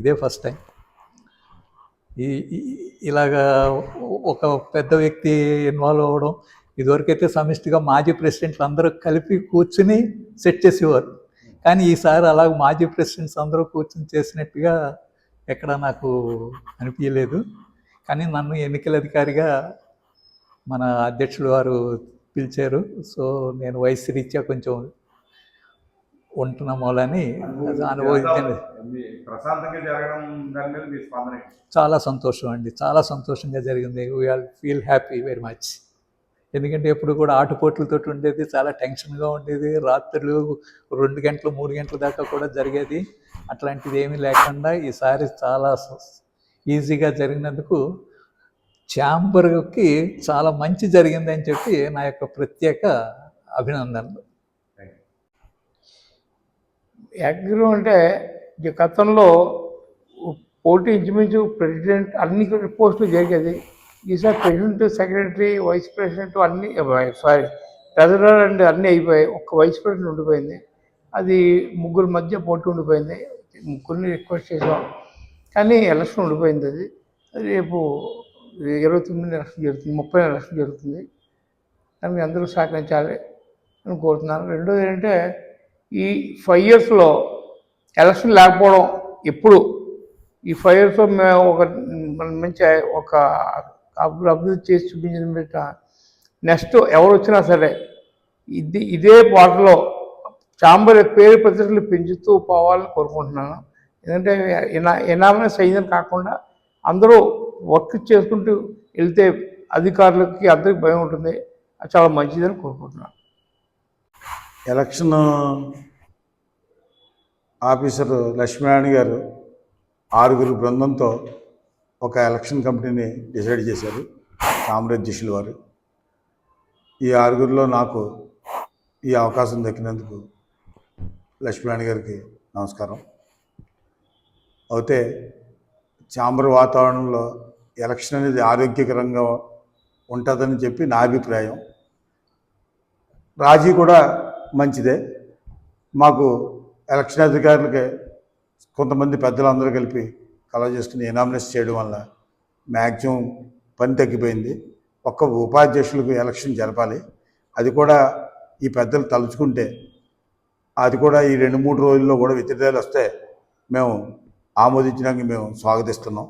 ఇదే first time. ఈ ఇలాగా ఒక పెద్ద వ్యక్తి ఇన్వాల్వ్ అవ్వడం ఇదివరకైతే సమిష్టిగా మాజీ ప్రెసిడెంట్లు అందరూ కలిపి కూర్చుని సెట్ చేసేవారు. కానీ ఈసారి అలా మాజీ ప్రెసిడెంట్స్ అందరూ కూర్చుని చేసినట్టుగా ఎక్కడ నాకు అనిపించలేదు కానీ నన్ను ఎన్నికల అధికారిగా మన అధ్యక్షుడు వారు పిలిచారు. సో నేను వయసు రీత్యా కొంచెం ఉంటున్న మూలని అది అనుభవించండి? చాలా సంతోషం అండి. చాలా సంతోషంగా జరిగింది. We are feel happy very much ఎందుకంటే ఎప్పుడు కూడా ఆటుపోట్లతో ఉండేది చాలా టెన్షన్గా ఉండేది. రాత్రులు రెండు గంటలు మూడు గంటల దాకా కూడా జరిగేది. అట్లాంటిది ఏమీ లేకుండా ఈసారి చాలా ఈజీగా జరిగినందుకు ఛాంబర్కి చాలా మంచి జరిగింది అని చెప్పి నా యొక్క ప్రత్యేక అభినందనలు. యాక్టివ్ అంటే గతంలో పోటీ ఇంచుమించు ప్రెసిడెంట్ అన్ని పోస్టులు జరిగేది. ఈసారి ప్రెసిడెంట్ సెక్రటరీ వైస్ ప్రెసిడెంట్ అన్ని సారీ ట్రెజరర్ అండ్ అన్నీ అయిపోయాయి. ఒక్క వైస్ ప్రెసిడెంట్ ఉండిపోయింది. అది ముగ్గురు మధ్య పోటీ ఉండిపోయింది. ముగ్గురిని రిక్వెస్ట్ చేసాం కానీ ఎలక్షన్ ఉండిపోయింది అది రేపు ఇరవై తొమ్మిది ఎలక్షన్ జరుగుతుంది. ముప్పై ఎలక్షన్ జరుగుతుంది. దాన్ని అందరూ సహకరించాలి అని కోరుతున్నాను. రెండోది ఏంటంటే ఈ ఫైవ్ ఇయర్స్లో ఎలక్షన్ లేకపోవడం ఎప్పుడు? ఈ ఫైవ్ ఇయర్స్లో మేము ఒక మంచి ఒక అభివృద్ధి చేసి చూపించిన మీద నెక్స్ట్ ఎవరు వచ్చినా సరే ఇది ఇదే పాటలో చాంబర్ పేరు ప్రతిష్టలు పెంచుతూ పోవాలని కోరుకుంటున్నాను. ఎందుకంటే ఎనామైనా ఎనామస్ కాకుండా అందరూ వర్క్ చేసుకుంటూ వెళ్తే అధికారులకి అందరికి భయం ఉంటుంది. అది చాలా మంచిదని కోరుకుంటున్నాను. ఎలక్షన్ ఆఫీసర్ లక్ష్మీనారాయణ గారు ఆరుగురు బృందంతో ఒక ఎలక్షన్ కమిటీని డిసైడ్ చేశారు సామ్రాజ్యశులు వారు. ఈ ఆరుగురిలో నాకు ఈ అవకాశం దక్కినందుకు లక్ష్మీనారాయణ గారికి నమస్కారం. అయితే చాంబర్ వాతావరణంలో ఎలక్షన్ అనేది ఆరోగ్యకరంగా ఉంటుందని చెప్పి నా అభిప్రాయం. రాజీ కూడా మంచిదే. మాకు ఎలక్షన్ అధికారులకి కొంతమంది పెద్దలందరూ కలిపి కలవ చేసుకుని ఎనామినేస్ చేయడం వల్ల మ్యాక్సిమం పని తగ్గిపోయింది. ఒక్క ఉపాధ్యక్షులకు ఎలక్షన్ జరపాలి. అది కూడా ఈ పెద్దలు తలుచుకుంటే అది కూడా ఈ రెండు మూడు రోజుల్లో కూడా వ్యతిరేకాలు వస్తే మేము ఆమోదించడానికి మేము స్వాగతిస్తున్నాం.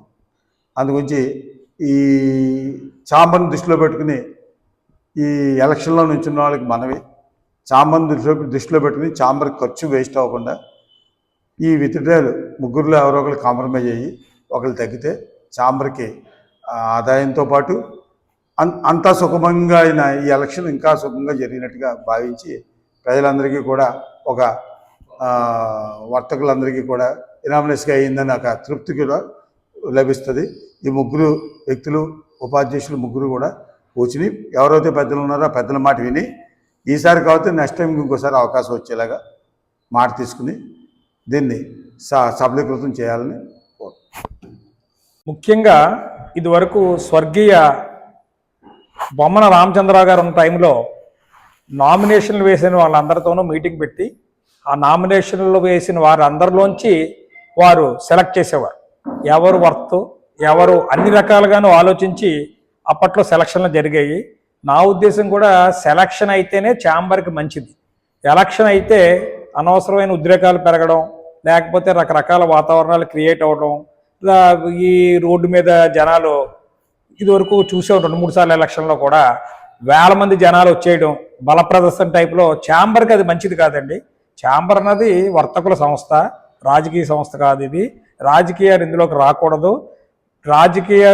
అందుగురించి ఈ చాంబర్ని దృష్టిలో పెట్టుకుని ఈ ఎలక్షన్లో నిల్చున్న వాళ్ళకి మనవి. చాంబర్ని దృష్టిలో దృష్టిలో పెట్టుకుని చాంబర్కి ఖర్చు వేస్ట్ అవ్వకుండా ఈ విత్డ్రాయలు ముగ్గురులో ఎవరో ఒకరు కాంప్రమైజ్ అయ్యి ఒకరు తగ్గితే చాంబర్కి ఆదాయంతో పాటు అన్ అంతా సుఖమంగా అయిన ఈ ఎలక్షన్ ఇంకా సుఖంగా జరిగినట్టుగా భావించి ప్రజలందరికీ కూడా ఒక వర్తకులందరికీ కూడా ఇనామినస్గా అయిందని ఒక తృప్తి కూడా లభిస్తుంది. ఈ ముగ్గురు వ్యక్తులు ఉపాధ్యక్షులు ముగ్గురు కూడా కూర్చుని ఎవరైతే పెద్దలు ఉన్నారో పెద్దల మాట విని ఈసారి కాబట్టి నెక్స్ట్ టైం ఇంకోసారి అవకాశం వచ్చేలాగా మాట తీసుకుని దీన్ని స సఫలీకృతం చేయాలని ముఖ్యంగా ఇదివరకు స్వర్గీయ బొమ్మన రామచంద్రరావు గారు ఉన్న టైంలో నామినేషన్లు వేసిన వాళ్ళందరితోనూ మీటింగ్ పెట్టి ఆ నామినేషన్లు వేసిన వారందరిలోంచి వారు సెలెక్ట్ చేసేవారు. ఎవరు వర్త్ ఎవరు అన్ని రకాలుగాను ఆలోచించి అప్పట్లో సెలక్షన్లు జరిగాయి. నా ఉద్దేశం కూడా సెలక్షన్ అయితేనే ఛాంబర్కి మంచిది. ఎలక్షన్ అయితే అనవసరమైన ఉద్రేకాలు పెరగడం లేకపోతే రకరకాల వాతావరణాలు క్రియేట్ అవ్వడం ఈ రోడ్డు మీద జనాలు ఇదివరకు చూసే రెండు మూడు సార్లు ఎలక్షన్లో కూడా వేల మంది జనాలు వచ్చేయడం బల ప్రదర్శన టైప్లో ఛాంబర్కి అది మంచిది కాదండి. ఛాంబర్ అన్నది వర్తకుల సంస్థ రాజకీయ సంస్థ కాదు ఇది. రాజకీయాలు ఇందులోకి రాకూడదు. రాజకీయ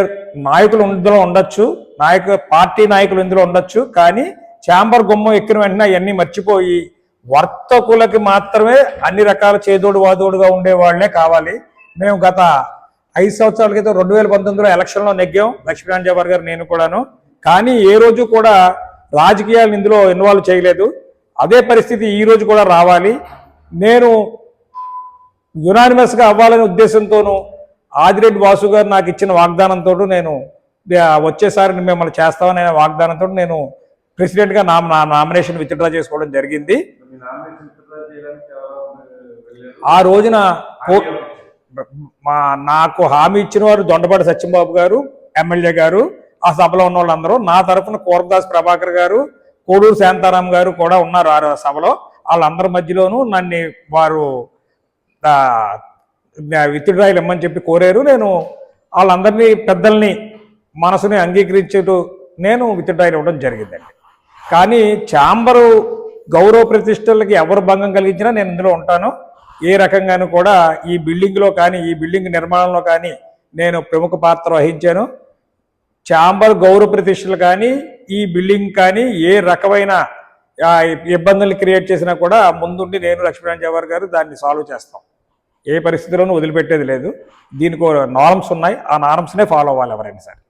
నాయకులు ఇందులో ఉండొచ్చు నాయక పార్టీ నాయకులు ఇందులో ఉండొచ్చు కానీ ఛాంబర్ గుమ్మం ఎక్కిన వెంటనే అవన్నీ మర్చిపోయి వర్తకులకి మాత్రమే అన్ని రకాల చేదోడు వాదోడుగా ఉండే వాళ్ళే కావాలి. మేము గత ఐదు సంవత్సరాల క్రితం రెండు వేల పంతొమ్మిదిలో ఎలక్షన్లో నెగ్గాం లక్ష్మీనారాయణ జవహర్ గారు నేను కూడాను. కానీ ఏ రోజు కూడా రాజకీయాలు ఇందులో ఇన్వాల్వ్ చేయలేదు. అదే పరిస్థితి ఈ రోజు కూడా రావాలి. నేను యునానిమస్గా అవ్వాలనే ఉద్దేశంతోనూ ఆదిరెడ్డి వాసు గారు నాకు ఇచ్చిన వాగ్దానంతో నేను వచ్చేసారి మిమ్మల్ని చేస్తామనే వాగ్దానంతో నేను ప్రెసిడెంట్గా నా నా నామినేషన్ విత్డ్రా చేసుకోవడం జరిగింది. ఆ రోజున మా నాకు హామీ ఇచ్చిన వారు దొండపాటి సత్యంబాబు గారు ఎమ్మెల్యే గారు ఆ సభలో ఉన్న వాళ్ళందరూ నా తరఫున కూరదాస్ ప్రభాకర్ గారు కోడూరు శాంతారాం గారు కూడా ఉన్నారు ఆ సభలో. వాళ్ళందరి మధ్యలోనూ నన్ను వారు విత్తుడాయిలు ఇమ్మని చెప్పి కోరారు. నేను వాళ్ళందరినీ పెద్దల్ని మనసుని అంగీకరించుతూ నేను విత్తుడాయిలు ఇవ్వడం జరిగిందండి. కానీ ఛాంబరు గౌరవ ప్రతిష్టలకి ఎవరు భంగం కలిగించినా నేను ఇందులో ఉంటాను. ఏ రకంగానూ కూడా ఈ బిల్డింగ్లో కానీ ఈ బిల్డింగ్ నిర్మాణంలో కానీ నేను ప్రముఖ పాత్ర వహించాను. ఛాంబర్ గౌరవ ప్రతిష్టలు కానీ ఈ బిల్డింగ్ కానీ ఏ రకమైన ఇబ్బందులు క్రియేట్ చేసినా కూడా ముందుండి నేను లక్ష్మీనారాయణ జవహర్ గారు దాన్ని సాల్వ్ చేస్తాం. ఏ పరిస్థితిలోనూ వదిలిపెట్టేది లేదు. దీనికి నార్మ్స్ ఉన్నాయి. ఆ నార్మ్స్నే ఫాలో అవ్వాలి ఎవరైనా సరే.